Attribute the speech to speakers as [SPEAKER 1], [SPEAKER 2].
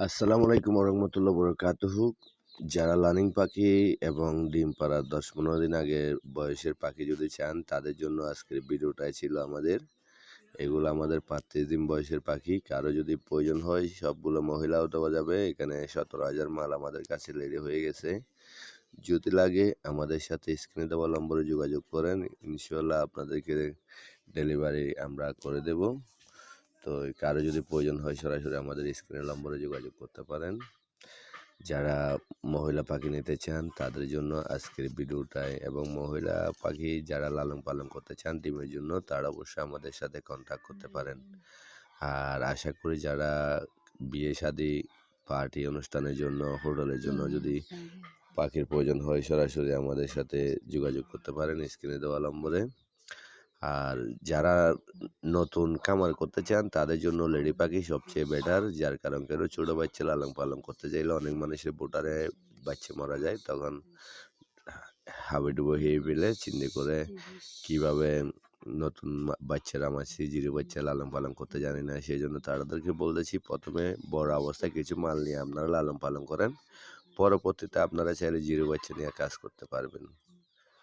[SPEAKER 1] আসসালামু আলাইকুম রহমতুল্লাহ বরকাতুহু। যারা লার্নিং পাখি এবং ডিম পাড়ার দশ পনেরো দিন আগে বয়সের পাখি যদি চান, তাদের জন্য আজকের ভিডিওটাই ছিল আমাদের। এগুলো আমাদের পাঁচত্রিশ দিন বয়সের পাখি। কারও যদি প্রয়োজন হয়, সবগুলো মহিলাও দেওয়া যাবে। এখানে সতেরো হাজার মাল আমাদের কাছে রেডি হয়ে গেছে। যদি লাগে, আমাদের সাথে স্ক্রিনে দেওয়া নম্বরে যোগাযোগ করেন। ইনশাল্লাহ আপনাদেরকে ডেলিভারি আমরা করে দেব। তো কারও যদি প্রয়োজন হয় সরাসরি আমাদের স্ক্রিনের নম্বরে যোগাযোগ করতে পারেন। যারা মহিলা পাখি নিতে চান তাদের জন্য আজকের ভিডিওটায় এবং মহিলা পাখি যারা লালন পালন করতে চান ডিমের জন্য তারা অবশ্যই আমাদের সাথে কন্ট্যাক্ট করতে পারেন। আর আশা করি যারা বিয়ে শাদী পার্টি অনুষ্ঠানের জন্য হোটেলের জন্য যদি পাখির প্রয়োজন হয় সরাসরি আমাদের সাথে যোগাযোগ করতে পারেন স্ক্রিনে দেওয়া নম্বরে। আর যারা নতুন খামার করতে চান তাদের জন্য লেডি পাখি সবচেয়ে বেটার যার কারণ কেন? ছোটো বাচ্চা লালন পালন করতে চাইলে অনেক মানুষের বোটারে বাচ্চা মারা যায় তখন হাবিডুবো হয়ে ফেলে চিন্তা করে কীভাবে নতুন বাচ্চারা আমার সিজিরি বাচ্চা লালন পালন করতে জানি না সেই জন্য তাদেরকে বলতেছি প্রথমে বড় অবস্থায় কিছু মাল নিয়ে আপনারা লালন পালন করেন পরবর্তীতে আপনারা চাইলে জিরো বাচ্চা নিয়ে কাজ করতে পারবেন।